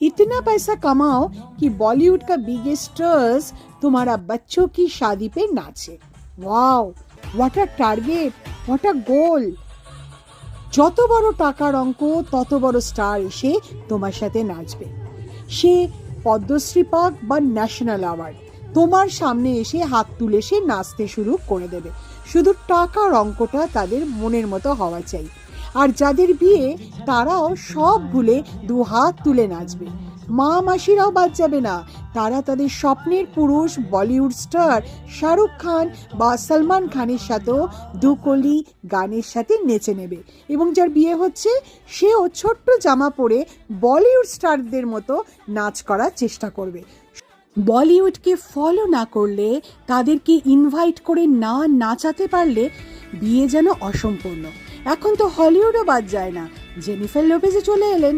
इतना पैसा कमाओ कि बॉलीवुड का बिगेस्ट स्टार्स तुम्हारा बच्चों की शादी पे नाचे wow what a target what a goal যত বড় টাকার অঙ্ক তত বড় স্টার এসে তোমার সাথে নাচবে সে পদ্মশ্রী পাক বা ন্যাশনাল অ্যাওয়ার্ড তোমার সামনে এসে হাত তুলে সে নাচতে শুরু করে দেবে শুধু টাকার অঙ্কটা তাদের মনের মতো হওয়া চাই আর যাদের বিয়ে তারাও সব ভুলে দু হাত তুলে নাচবে। মা মাসিরাও বাদ যাবে না। তারা তাদের স্বপ্নের পুরুষ, বলিউড স্টার শাহরুখ খান বা সলমান খানের সাথেও দুকলি গানের সাথে নেচে নেবে এবং যার বিয়ে হচ্ছে, সেও ছোট্ট জামা পরে বলিউড স্টারদের মতো নাচ করার চেষ্টা করবে। বলিউডকে ফলো না করলে, তাদেরকে ইনভাইট করে না নাচাতে পারলে, বিয়ে যেন অসম্পূর্ণ। এখন তো হলিউডও বাদ যায় না। জেনিফার লোপেজে চলে এলেন।